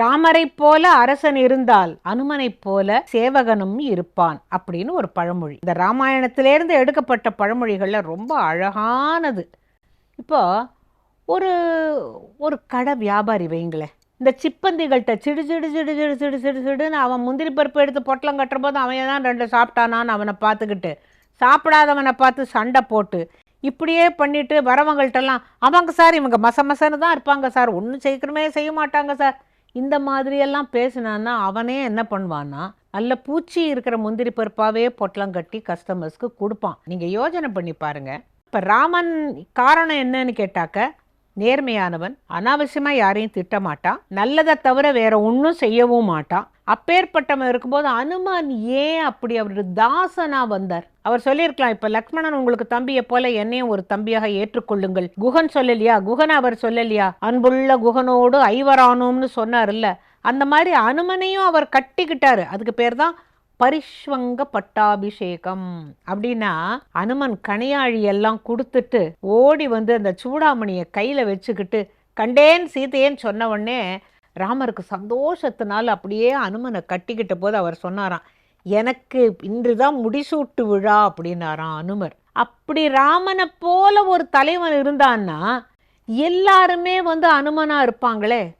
ராமரைப் போல அரசன் இருந்தால் அனுமனைப் போல சேவகனும் இருப்பான் அப்படின்னு ஒரு பழமொழி. இந்த ராமாயணத்திலேருந்து எடுக்கப்பட்ட பழமொழிகளில் ரொம்ப அழகானது. இப்போ ஒரு ஒரு கடை வியாபாரி வைங்களேன் இந்த சிப்பந்திகள்கிட்ட சிடு சிடு சிடு சிடு சிடு சிடு சிடுன்னு அவன் முந்திரி பருப்பு எடுத்து பொட்டலம் கட்டுற போது அவன் தான் ரெண்டு சாப்பிட்டானான்னு அவனை பார்த்துக்கிட்டு சாப்பிடாதவனை பார்த்து சண்டை போட்டு இப்படியே பண்ணிட்டு வரவங்கள்ட்டெல்லாம் அவங்க சார் இவங்க மச மசன்னு தான் இருப்பாங்க சார். ஒன்றும் சீக்கிரமே செய்ய மாட்டாங்க சார். இந்த மாதிரியெல்லாம் பேசினான்னா அவனே என்ன பண்ணுவான்னா நல்ல பூச்சி இருக்கிற முந்திரி பருப்பாவே பொட்டலம் கட்டி கஸ்டமர்ஸ்க்கு கொடுப்பான். நீங்கள் யோசனை பண்ணி பாருங்க. இப்போ ராமன் காரணம் என்னன்னு கேட்டாக்க நேர்மையானவன் அனாவசியமா யாரையும் திட்ட மாட்டான் நல்லதை தவிர வேற ஒன்றும் செய்யவும் மாட்டான். அப்பேற்பட்டவன் இருக்கும்போது அனுமான் ஏன் அப்படி அவருடைய தாசனா வந்தார்? அவர் சொல்லியிருக்கலாம் இப்போ லக்ஷ்மணன் உங்களுக்கு தம்பியை போல என்னையும் ஒரு தம்பியாக ஏற்றுக்கொள்ளுங்கள். குகன் சொல்லலையா? குகன் அவர் சொல்லலையா? அன்புள்ள குகனோடு ஐவரானோம்னு சொன்னார்ல. அந்த மாதிரி அனுமனையும் அவர் கட்டிக்கிட்டாரு. அதுக்கு பேர் தான் பரிஷ்வங்க பட்டாபிஷேகம். அப்படின்னா அனுமன் கணையாழி எல்லாம் கொடுத்துட்டு ஓடி வந்து அந்த சூடாமணியை கையில் வச்சுக்கிட்டு கண்டேன் சீதையேன்னு சொன்ன உடனே ராமருக்கு சந்தோஷத்தினால் அப்படியே அனுமனை கட்டிக்கிட்ட போது அவர் சொன்னாராம் எனக்கு இன்றுதான் முடிசூட்டு விழா அப்படின்னாராம் அனுமர். அப்படி ராமனை போல ஒரு தலைவன் இருந்தான்னா எல்லாருமே வந்து அனுமனாக இருப்பாங்களே